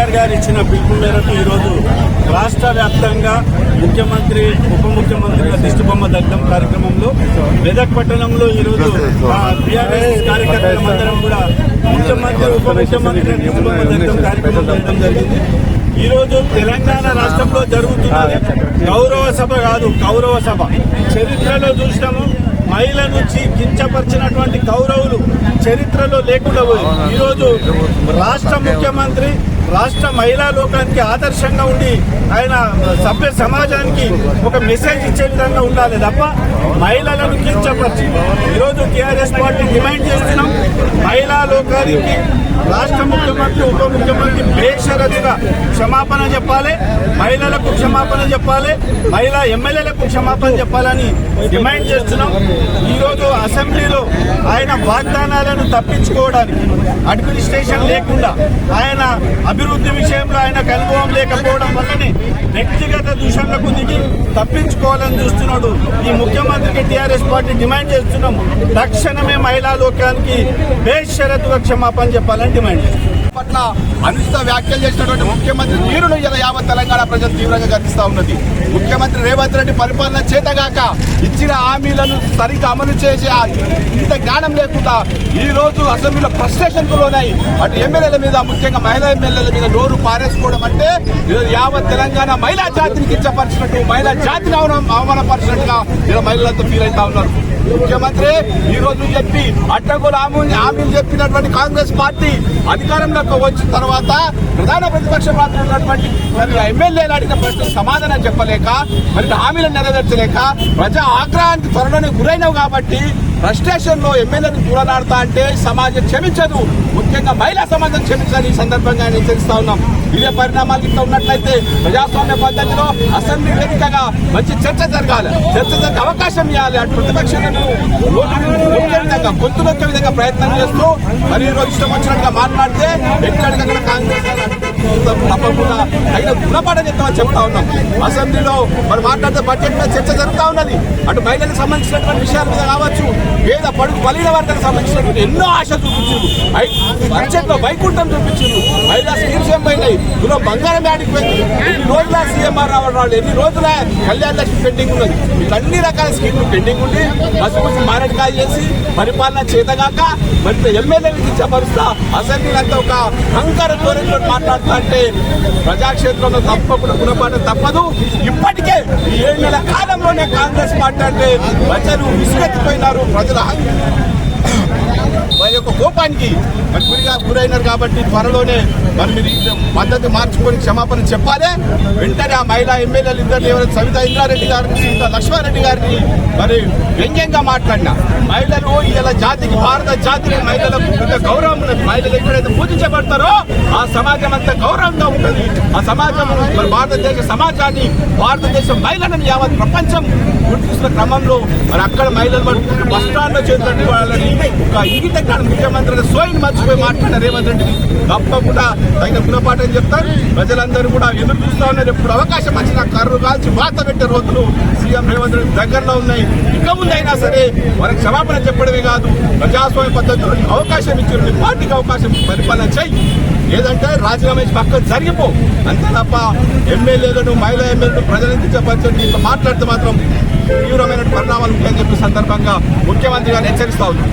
ఇచ్చిన పిలుపు మేరకు ఈరోజు రాష్ట్ర వ్యాప్తంగా ముఖ్యమంత్రి ఉప ముఖ్యమంత్రి దిష్టిబొమ్మ దగ్ధం కార్యక్రమంలో మెదక్ పట్టణంలో ఈరోజు టీఆర్ఎస్ కార్యకర్తలందరం కూడా ముఖ్యమంత్రి ఉప ముఖ్యమంత్రి దిష్టిబొమ్మ దగ్ధం కార్యక్రమం చేయడం జరిగింది. ఈ రోజు తెలంగాణ రాష్ట్రంలో జరుగుతున్నది గౌరవ సభ కాదు గౌరవ సభ. చరిత్రలో చూసినాము మహిళ నుంచి కించపరిచినటువంటి కౌరవులు చరిత్రలో లేకుండా పోయి ఈరోజు రాష్ట్ర ముఖ్యమంత్రి రాష్ట్ర మహిళా లోకానికి ఆదర్శంగా ఉండి ఆయన సభ్య సమాజానికి ఒక మెసేజ్ ఇచ్చే విధంగా ఉండాలి తప్ప మహిళలను కించపరిచి ఈరోజు టీఆర్ఎస్ పార్టీ డిమాండ్ చేస్తున్నాం మహిళా లోకానికి రాష్ట్ర ముఖ్యమంత్రి ఉప ముఖ్యమంత్రి బేషరతుగా క్షమాపణ చెప్పాలి మహిళలకు క్షమాపణ చెప్పాలి మహిళా ఎమ్మెల్యేలకు క్షమాపణ చెప్పాలని డిమాండ్ చేస్తున్నాం. ఈరోజు అసెంబ్లీలో ఆయన వాగ్దానాలను తప్పించుకోవడానికి అడ్మినిస్ట్రేషన్ లేకుండా ఆయన అభివృద్ధి విషయంలో ఆయనకు అనుభవం లేకపోవడం వల్లనే వ్యక్తిగత దూషణలకు దిగి తప్పించుకోవాలని చూస్తున్నాడు. ఈ ముఖ్యమంత్రికి టీఆర్ఎస్ పార్టీ డిమాండ్ చేస్తున్నాం తక్షణమే మహిళా లోకానికి బేషరతుగా క్షమాపణ చెప్పాలని డిమాండ్ చేస్తున్నాం. పట్ల అనుచిత వ్యాఖ్యలు చేసినటువంటి ముఖ్యమంత్రి తీరును ఇలా యావత్ తెలంగాణ ప్రజలు తీవ్రంగా గర్తిస్తా ఉన్నది. ముఖ్యమంత్రి రేవంత్ రెడ్డి పరిపాలన చేతగాక ఇచ్చిన హామీలను సరిగ్గా అమలు చేసి ఇంత జ్ఞానం లేకుండా ఈ రోజు అసెంబ్లీలో ఫ్రస్ట్రేషన్ లోనాయి అటు ఎమ్మెల్యేల మీద ముఖ్యంగా మహిళా ఎమ్మెల్యేల మీద నోరు పారేసుకోవడం అంటే ఈరోజు యావత్ తెలంగాణ మహిళా జాతిని కించపరిచినట్టు మహిళా జాతిని అవమాన అవమానపరిచినట్టుగా ఇలా మహిళలంతా ఫీల్ అవుతా ఉన్నారు. ముఖ్యమంత్రి ఈ రోజు చెప్పి అడ్డగోలు హామీ హామీలు చెప్పినటువంటి కాంగ్రెస్ పార్టీ అధికారంలో ప్రభుత్వం వచ్చిన తర్వాత ప్రధాన ప్రతిపక్ష పాత్ర ఉన్నటువంటి మరి ఎమ్మెల్యేలు అడిగిన ప్రశ్నకు సమాధానం చెప్పలేక మరి హామీలను నెరవేర్చలేక ప్రజా ఆగ్రహానికి త్వరలోనే గురైనవు కాబట్టి ఫ్రస్ట్రేషన్లో ఎమ్మెల్యేను దూరనాడతా అంటే సమాజం క్షమించదు. ముఖ్యంగా మహిళా సమాజం క్షమించాలని ఈ సందర్భంగా హెచ్చరిస్తా ఉన్నాం. ఇదే పరిణామాలు ఇట్లా ఉన్నట్లయితే ప్రజాస్వామ్య పద్ధతిలో అసెంబ్లీ వేదికగా మంచి చర్చ జరగాలి. చర్చ జరిగే అవకాశం ఇవ్వాలి. అటు ప్రతిపక్షాలను విధంగా గొంతులొక్క విధంగా ప్రయత్నం చేస్తూ మరి ఈ రోజు ఇష్టం వచ్చినట్టుగా మాట్లాడితే ఎక్కడికక్కడ కాంగ్రెస్ తప్పకుండా తగిన గుణపాఠం చెప్తామని చెప్తా ఉన్నాం. అసెంబ్లీలో మరి మాట్లాడితే బడ్జెట్ మీద చర్చ జరుగుతూ ఉన్నది. అటు మహిళలకు సంబంధించినటువంటి విషయాల మీద కావచ్చు పేద పడుగు బలిన వర్గాలకు సంబంధించినటువంటి ఎన్నో ఆశలు చూపించారు బడ్జెట్లో వైకుంఠం చూపించారు మహిళా స్కీమ్స్ ఏం పోయినాయి? ఇందులో బంగారం యాడికి పోయింది. ఎన్ని రోజుల సీఎంఆర్ రావడం ఎన్ని రోజుల కళ్యాణ లక్ష్మి పెండింగ్ ఉన్నది? అన్ని రకాల స్కీమ్లు పెండింగ్ ఉండి బస్సు బస్సు మారడికాయ చేసి పరిపాలన చేతగాక మరి ఎమ్మెల్యేలు కించపరుస్తా అసెంబ్లీలంతా ఒక అహంకార ధోరణితో మాట్లాడుతూ అంటే ప్రజాక్షేత్రంలో తప్పకుండా గుణపాఠం తప్పదు. ఇప్పటికే ఈ ఏడు నెలల కాలంలోనే కాంగ్రెస్ పార్టీ అంటే ప్రజలు విసుగెత్తిపోయినారు ప్రజల వారి యొక్క కోపానికి గురిగా గురైనారు కాబట్టి త్వరలోనే మరి మీరు పద్ధతి మార్చుకొని క్షమాపణ చెప్పాలి. వెంటనే ఆ మహిళా ఎమ్మెల్యేలు ఇద్దరు ఎవరైతే సవిత ఇంద్రారెడ్డి గారిని సీత లక్ష్మారెడ్డి గారిని మరి వ్యంగ్యంగా మాట్లాడిన. మహిళలు ఇలా జాతికి భారత జాతికి మహిళలకు గౌరవం ఉన్నది. మహిళలు ఎక్కడైతే పూజించబడతారో ఆ సమాజం అంతా గౌరవంగా ఉంటుంది. ఆ సమాజం మరి భారతదేశ సమాజాన్ని భారతదేశ మహిళలను యావత్ ప్రపంచం గుర్తిస్తున్న క్రమంలో మరి అక్కడ మహిళలు మరి బస్ స్టాండ్లో చేసినటువంటి వాళ్ళని ఒక ఇంగిత ముఖ్యమంత్రి ముఖ్యమంత్రి సోయిని మర్చిపోయి మాట్లాడిన రేవంత్ రెడ్డికి తప్పకుండా తగిన గుణపాఠం చెప్తారు. ప్రజలందరూ కూడా ఎదురు చూస్తా ఉన్నారు. ఎప్పుడు అవకాశం వచ్చిన కర్రు కాల్చి వాత పెట్టే రోజులు సీఎం రేవంత్ రెడ్డి దగ్గరలో ఉన్నాయి. ఇక ముందైనా సరే వారికి క్షమాపణ చెప్పడమే కాదు. ప్రజాస్వామ్య పద్ధతిలో అవకాశం ఇచ్చారు. మీ పార్టీకి అవకాశం పరిపాలన చెయ్యి లేదంటే రాజీనామా చేసి పక్కన జరిగిపో. అంతే తప్ప ఎమ్మెల్యేలను మహిళా ఎమ్మెల్యేలను ప్రజలను కించపరచండి ఇట్లా మాట్లాడితే మాత్రం తీవ్రమైన పరిణామాలు ఉంటాయని చెప్పిన సందర్భంగా ముఖ్యమంత్రి గారు హెచ్చరిస్తా ఉన్నారు.